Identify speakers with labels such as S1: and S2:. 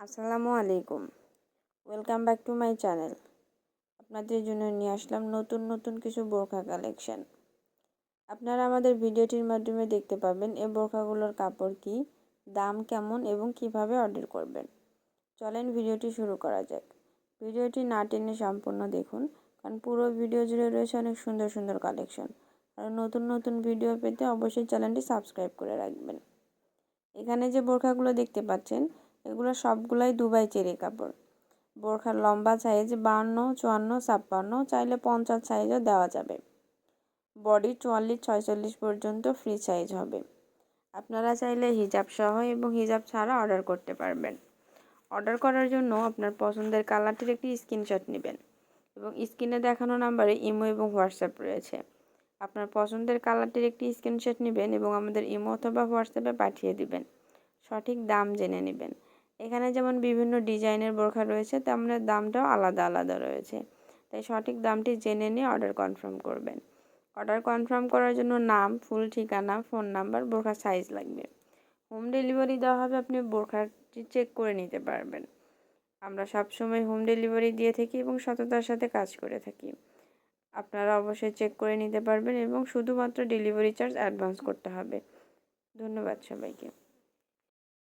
S1: আসসালামু আলাইকুম। Welcome back to my channel আপনাদের জন্য নিয়ে আসলাম নতুন নতুন কিছু বোরখা কালেকশন আপনারা আমাদের ভিডিওটির মাধ্যমে দেখতে পাবেন এই বোরখাগুলোর কাপড় কি, দাম কেমন এবং কীভাবে অর্ডার করবেন। চলেন ভিডিওটি শুরু করা যাক। ভিডিওটি না টেনে সম্পূর্ণ দেখুন, কারণ পুরো ভিডিও জুড়ে রয়েছে অনেক সুন্দর সুন্দর কালেকশন আর নতুন নতুন ভিডিও পেতে অবশ্যই চ্যানেলটি সাবস্ক্রাইব করে রাখবেন। এখানে যে বোরখাগুলো দেখতে পাচ্ছেন এগুলো সবগুলাই দুবাই চেরি কাপড়। বোরখার লম্বা সাইজ বান্ন চুয়ান্ন, ছাপ্পান্ন, চাইলে পঞ্চাশ সাইজও দেওয়া যাবে। বডি চুয়াল্লিশ, ছয়চল্লিশ পর্যন্ত ফ্রি সাইজ হবে। আপনারা চাইলে হিজাব সহ এবং হিজাব ছাড়া অর্ডার করতে পারবেন। অর্ডার করার জন্য আপনার পছন্দের কালারটির একটি স্ক্রিনশট নেবেন এবং স্ক্রিনে দেখানো নাম্বারে ইমো এবং হোয়াটসঅ্যাপ রয়েছে। আপনার পছন্দের কালারটির একটি স্ক্রিনশট নেবেন এবং আমাদের ইমো অথবা হোয়াটসঅ্যাপে পাঠিয়ে দিবেন। সঠিক দাম জেনে নেবেন। এখানে যেমন বিভিন্ন ডিজাইনের বোরখা রয়েছে, তেমন দামটাও আলাদা আলাদা রয়েছে। তাই সঠিক দামটি জেনে নিয়ে অর্ডার কনফার্ম করবেন। অর্ডার কনফার্ম করার জন্য নাম, ফুল ঠিকানা, ফোন নাম্বার বোরখার সাইজ লাগবে। হোম ডেলিভারি দেওয়া হবে, আপনি বোরখাটি চেক করে নিতে পারবেন। আমরা সবসময় হোম ডেলিভারি দিয়ে থাকি এবং সততার সাথে কাজ করে থাকি। আপনারা অবশ্যই চেক করে নিতে পারবেন এবং শুধুমাত্র ডেলিভারি চার্জ অ্যাডভান্স করতে হবে। ধন্যবাদ সবাইকে।